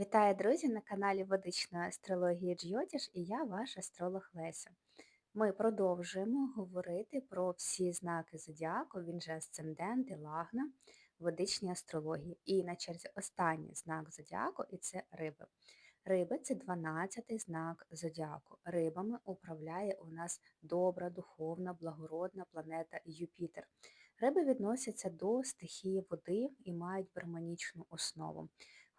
Вітаю, друзі, на каналі Водичної астрології Джйотіш і я ваш астролог Леся. Ми продовжуємо говорити про всі знаки зодіаку, він же асцендент і лагна в водичній астрології. І на черзі останній знак зодіаку і це риби. Риби це 12-й знак зодіаку. Рибами управляє у нас добра, духовна, благородна планета Юпітер. Риби відносяться до стихії води і мають барманічну основу.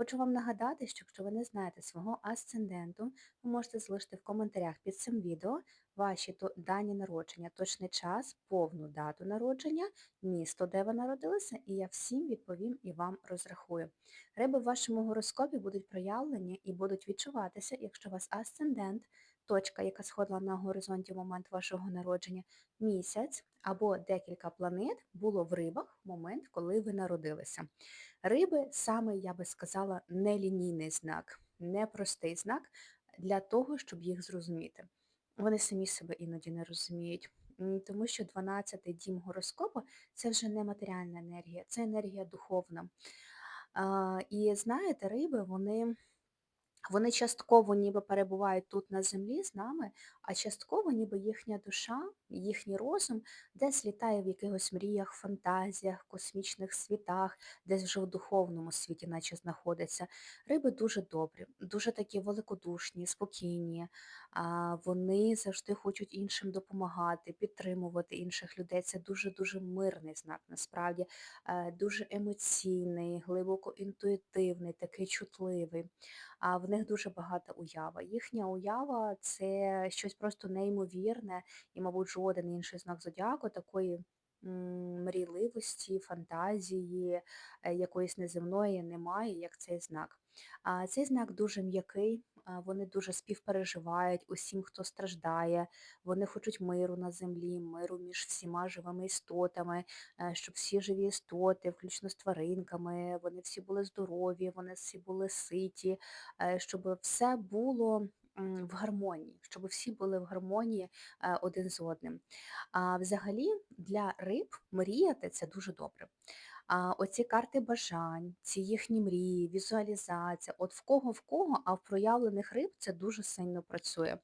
Хочу вам нагадати, що якщо ви не знаєте свого асценденту, ви можете залишити в коментарях під цим відео ваші дані народження, точний час, повну дату народження, місто, де ви народилися, і я всім відповім і вам розрахую. Риби в вашому гороскопі будуть проявлені і будуть відчуватися, якщо у вас асцендент, точка, яка сходила на горизонті в момент вашого народження, місяць або декілька планет було в рибах в момент, коли ви народилися. Риби саме, я би сказала, нелінійний знак, непростий знак для того, щоб їх зрозуміти. Вони самі себе іноді не розуміють, тому що 12-й дім гороскопу це вже не матеріальна енергія, це енергія духовна. І знаєте, риби, вони вони частково ніби перебувають тут на землі з нами, а частково ніби їхня душа, їхній розум десь літає в якихось мріях, фантазіях, космічних світах, десь вже в духовному світі, наче знаходиться. Риби дуже добрі, дуже такі великодушні, спокійні. Вони завжди хочуть іншим допомагати, підтримувати інших людей. Це дуже-дуже мирний знак, насправді, е, дуже емоційний, глибоко інтуїтивний, такий чутливий в них дуже багата уява. Їхня уява це щось просто неймовірне, і, мабуть, жоден інший знак зодіаку такої мрійливості, фантазії, е, якоїсь неземної немає, як цей знак. А Цей знак дуже м'який, вони дуже співпереживають усім, хто страждає, вони хочуть миру на землі, миру між всіма живими істотами, е, щоб всі живі істоти, включно з тваринками, вони всі були здорові, вони всі були ситі, е, щоб все було в гармонії, щоб всі були в гармонії е, один з одним. А взагалі для риб мріяти це дуже добре. А Оці карти бажань, ці їхні мрії, візуалізація, от в кого в кого, а в проявлених риб це дуже сильно працює.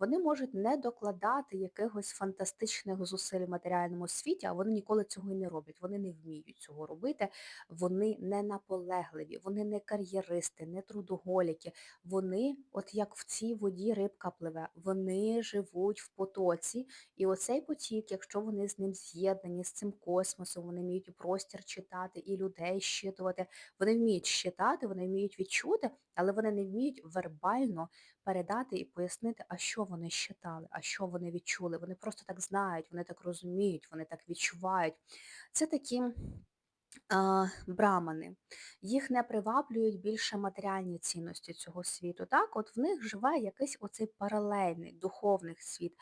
Вони можуть не докладати якихось фантастичних зусиль в матеріальному світі, а вони ніколи цього і не роблять. Вони не вміють цього робити, вони не наполегливі, вони не кар'єристи, не трудоголіки. Вони, от як в цій воді рибка пливе, вони живуть в потоці. І оцей потік, якщо вони з ним з'єднані, з цим космосом, вони вміють і простір читати і людей щитувати, вони вміють щитати, вони вміють відчути, але вони не вміють вербально передати і пояснити, а що вони считали, а що вони відчули. Вони просто так знають, вони так розуміють, вони так відчувають. Це такі брамани. Їх не приваблюють більше матеріальні цінності цього світу. Так, От в них живе якийсь оцей паралельний духовний світ.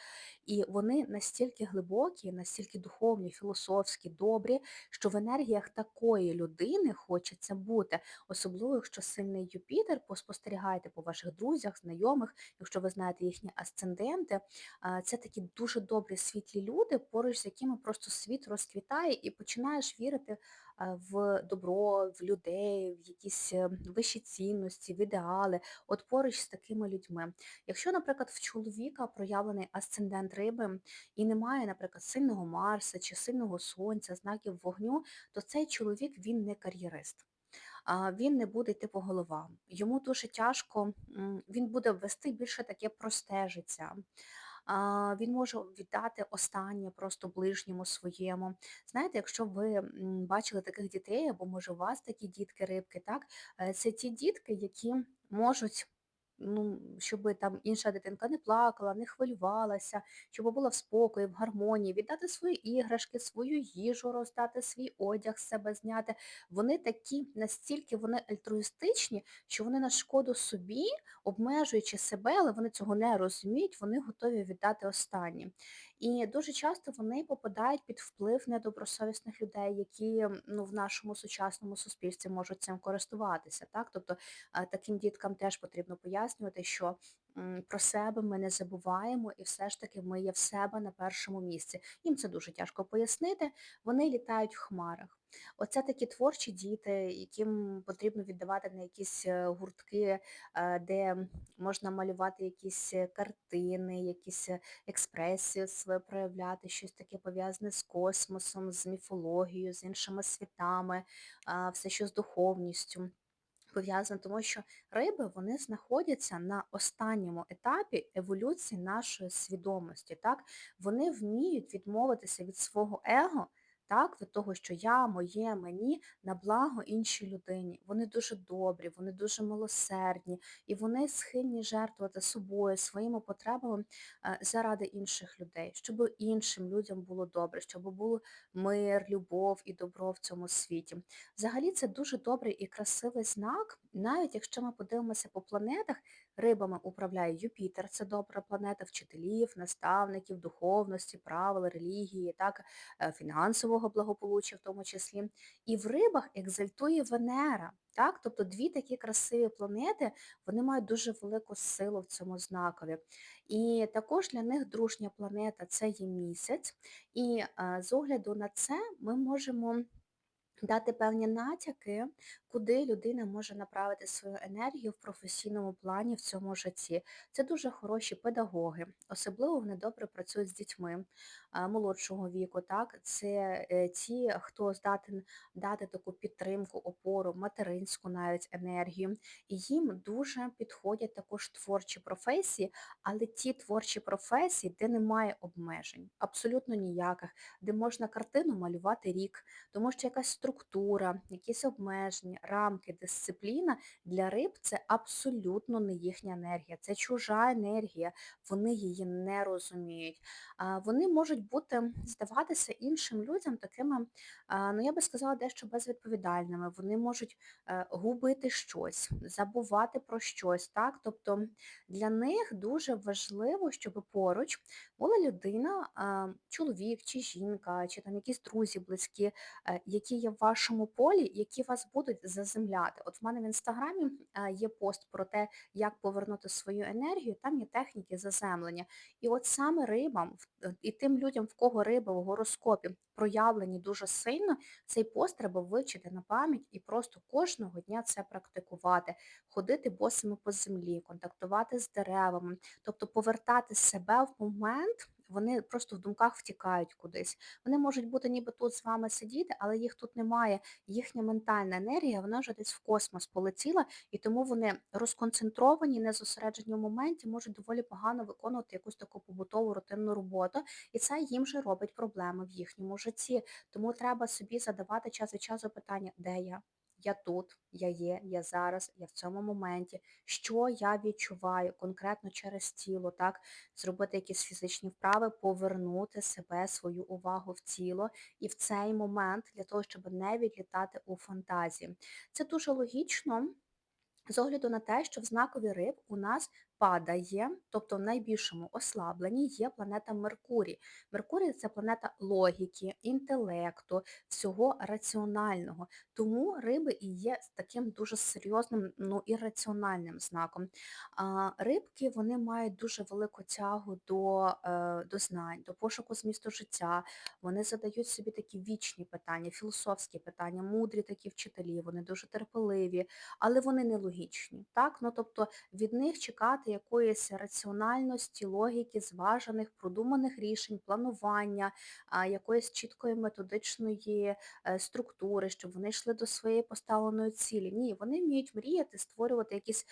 І вони настільки глибокі, настільки духовні, філософські, добрі, що в енергіях такої людини хочеться бути. Особливо, якщо сильний Юпітер, поспостерігайте по ваших друзях, знайомих, якщо ви знаєте їхні асценденти, це такі дуже добрі світлі люди, поруч з якими просто світ розквітає і починаєш вірити в добро, в людей, в якісь е, вищі цінності, в ідеали, от поруч з такими людьми. Якщо, наприклад, в чоловіка проявлений асцендент риби і немає, наприклад, сильного Марса чи сильного сонця, знаків вогню, то цей чоловік він не кар'єрист. Він не буде йти по головам. Йому дуже тяжко, він буде вести більше таке просте життя він може віддати останнє просто ближньому своєму. Знаєте, якщо ви бачили таких дітей, або може у вас такі дітки-рибки, так, е, це ті дітки, які можуть ну, щоб там інша дитинка не плакала, не хвилювалася, щоб була в спокої, в гармонії, віддати свої іграшки, свою їжу роздати, свій одяг з себе зняти. Вони такі, настільки вони альтруїстичні, що вони на шкоду собі, обмежуючи себе, але вони цього не розуміють, вони готові віддати останнє. І дуже часто вони попадають під вплив недобросовісних людей, які ну, в нашому сучасному суспільстві можуть цим користуватися. Так? Тобто таким діткам теж потрібно пояснювати, що про себе ми не забуваємо, і все ж таки ми є в себе на першому місці. Їм це дуже тяжко пояснити. Вони літають в хмарах. Оце такі творчі діти, яким потрібно віддавати на якісь е, гуртки, е, де можна малювати якісь е, картини, якісь е, експресію проявляти, щось таке пов'язане з космосом, з міфологією, з іншими світами, все що з духовністю пов'язано, тому що риби вони знаходяться на останньому етапі еволюції нашої свідомості. Так? Вони вміють відмовитися від свого его, так, від того, що я, моє, мені на благо іншій людині. Вони дуже добрі, вони дуже милосердні і вони схильні жертвувати собою, своїми потребами е, заради інших людей, щоб іншим людям було добре, щоб був мир, любов і добро в цьому світі. Взагалі це дуже добрий і красивий знак, навіть якщо ми подивимося по планетах, рибами управляє Юпітер, це добра планета вчителів, наставників, духовності, правил, релігії, так, е, фінансового благополуччя в тому числі. І в рибах екзальтує Венера. Так? Тобто дві такі красиві планети, вони мають дуже велику силу в цьому знакові. І також для них дружня планета це є місяць. І е, з огляду на це ми можемо Дати певні натяки, куди людина може направити свою енергію в професійному плані в цьому житті. Це дуже хороші педагоги, особливо вони добре працюють з дітьми молодшого віку. Так? Це е, ті, хто здатен дати таку підтримку, опору, материнську навіть енергію. І їм дуже підходять також творчі професії, але ті творчі професії, де немає обмежень, абсолютно ніяких, де можна картину малювати рік, тому що якась структура, якісь обмеження, рамки, дисципліна для риб це абсолютно не їхня енергія, це чужа енергія, вони її не розуміють. Вони можуть бути, здаватися іншим людям такими, ну я би сказала, дещо безвідповідальними. Вони можуть е, губити щось, забувати про щось. так? Тобто для них дуже важливо, щоб поруч була людина, чоловік чи жінка, чи там якісь друзі близькі, е, які є в вашому полі, які вас будуть заземляти. От в мене в інстаграмі е, є пост про те, як повернути свою енергію, там є техніки заземлення. І от саме рибам е, і тим людям, в кого риба в гороскопі проявлені дуже сильно, цей пост треба вивчити на пам'ять і просто кожного дня це практикувати, ходити босими по землі, контактувати з деревами, тобто повертати себе в момент вони просто в думках втікають кудись. Вони можуть бути ніби тут з вами сидіти, але їх тут немає. Їхня ментальна енергія, вона вже десь в космос полетіла, і тому вони розконцентровані, не зосереджені в моменті, можуть доволі погано виконувати якусь таку побутову рутинну роботу, і це їм же робить проблеми в їхньому житті. Тому треба собі задавати час від часу питання, де я? Я тут, я є, я зараз, я в цьому моменті, що я відчуваю конкретно через тіло, так, зробити якісь фізичні вправи, повернути себе, свою увагу в тіло і в цей момент для того, щоб не відлітати у фантазії. Це дуже логічно. З огляду на те, що в знакові риб у нас падає, тобто в найбільшому ослабленні є планета Меркурій. Меркурій це планета логіки, інтелекту, всього раціонального. Тому риби і є таким дуже серйозним, ну і раціональним знаком. А Рибки вони мають дуже велику тягу до, е, до знань, до пошуку змісту життя. Вони задають собі такі вічні питання, філософські питання, мудрі такі вчителі, вони дуже терпеливі, але вони не логічні. Так? Ну, тобто від них чекати якоїсь раціональності, логіки, зважених, продуманих рішень, планування, якоїсь чіткої методичної е, структури, щоб вони йшли до своєї поставленої цілі. Ні, вони вміють мріяти, створювати якісь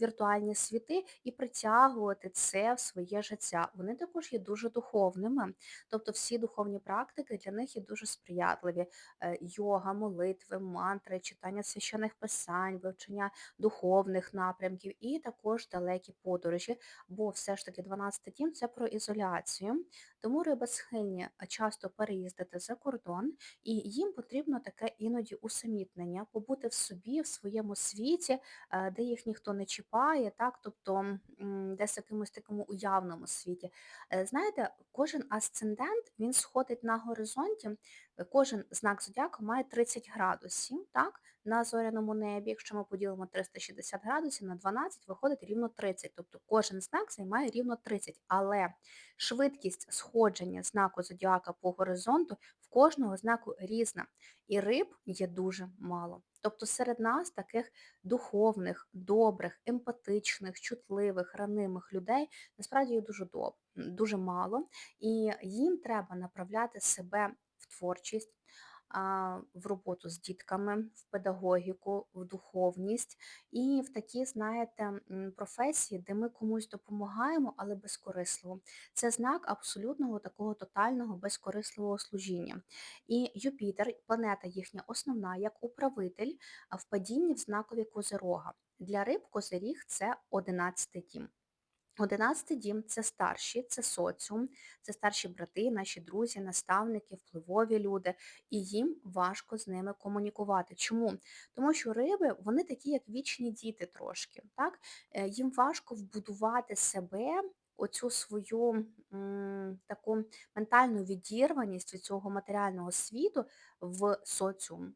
віртуальні світи і притягувати це в своє життя. Вони також є дуже духовними. Тобто всі духовні практики для них є дуже сприятливі. Е, йога, молитви, мантри, читання священних писань, вивчення духовних напрямків і також далекі подорожі, бо все ж таки 12 дім це про ізоляцію. Тому риби схильні часто переїздити за кордон, і їм потрібно таке іноді усамітнення, побути в собі, в своєму світі, е, де їх ніхто не чіпає, так, тобто десь в якомусь такому уявному світі. Е, знаєте, кожен асцендент, він сходить на горизонті Е, Кожен знак зодіаку має 30 градусів, так, на зоряному небі. Якщо ми поділимо 360 градусів на 12, виходить рівно 30. Тобто кожен знак займає рівно 30. Але швидкість сходження знаку зодіака по горизонту в кожного знаку різна. І риб є дуже мало. Тобто серед нас таких духовних, добрих, емпатичних, чутливих, ранимих людей насправді є дуже доб... дуже мало, і їм треба направляти себе в творчість, в роботу з дітками, в педагогіку, в духовність і в такі, знаєте, професії, де ми комусь допомагаємо, але безкорисливо. Це знак абсолютного такого тотального безкорисливого служіння. І Юпітер, планета їхня основна, як управитель, в падінні в знакові Козирога. Для риб Козиріг це 11 дім. Одинадцятий дім це старші, це соціум, це старші брати, наші друзі, наставники, впливові люди, і їм важко з ними комунікувати. Чому? Тому що риби, вони такі, як вічні діти трошки. Так? Е, Їм важко вбудувати себе, оцю свою м, таку ментальну відірваність від цього матеріального світу в соціум.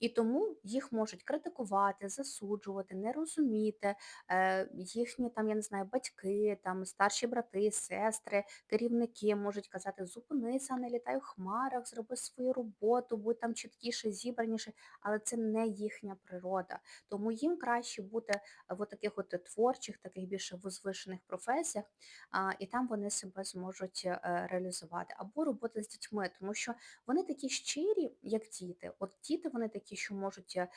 І тому їх можуть критикувати, засуджувати, не розуміти, е, їхні там, я не знаю, батьки, там старші брати, сестри, керівники можуть казати, зупинися, не літай у хмарах, зроби свою роботу, будь там чіткіше, зібраніше, але це не їхня природа. Тому їм краще бути в таких от творчих, таких більше возвишених професіях, і там вони себе зможуть е, реалізувати. Або робота з дітьми, тому що вони такі щирі, як діти. От діти вони такі, що можуть е,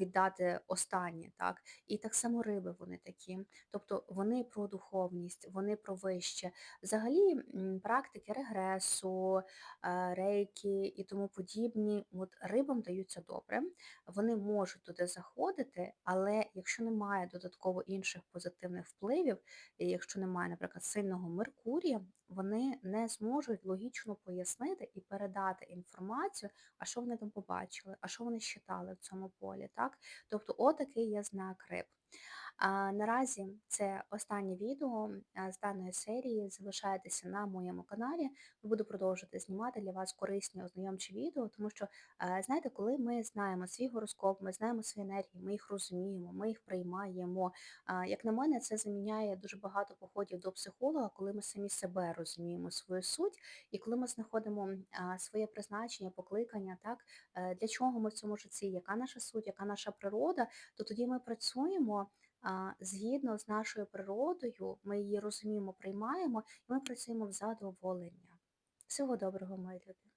віддати останнє, так? І так само риби вони такі. Тобто вони про духовність, вони про вище. Взагалі практики регресу, е, рейки і тому подібні, от рибам даються добре. Вони можуть туди заходити, але якщо немає додатково інших позитивних впливів, якщо немає, наприклад, сильного Меркурія, вони не зможуть логічно пояснити і передати інформацію, а що вони там побачили, а що вони считали в цьому полі. так? Тобто отакий є знак риб. Наразі це останнє відео з даної серії. Залишайтеся на моєму каналі. Буду продовжувати знімати для вас корисні ознайомчі відео, тому що, знаєте, коли ми знаємо свій гороскоп, ми знаємо свої енергії, ми їх розуміємо, ми їх приймаємо. Як на мене, це заміняє дуже багато походів до психолога, коли ми самі себе розуміємо, свою суть, і коли ми знаходимо своє призначення, покликання, так, е, для чого ми в цьому житті, яка наша суть, яка наша природа, то тоді ми працюємо згідно з нашою природою, ми її розуміємо, приймаємо, і ми працюємо в задоволення. Всього доброго, мої люди!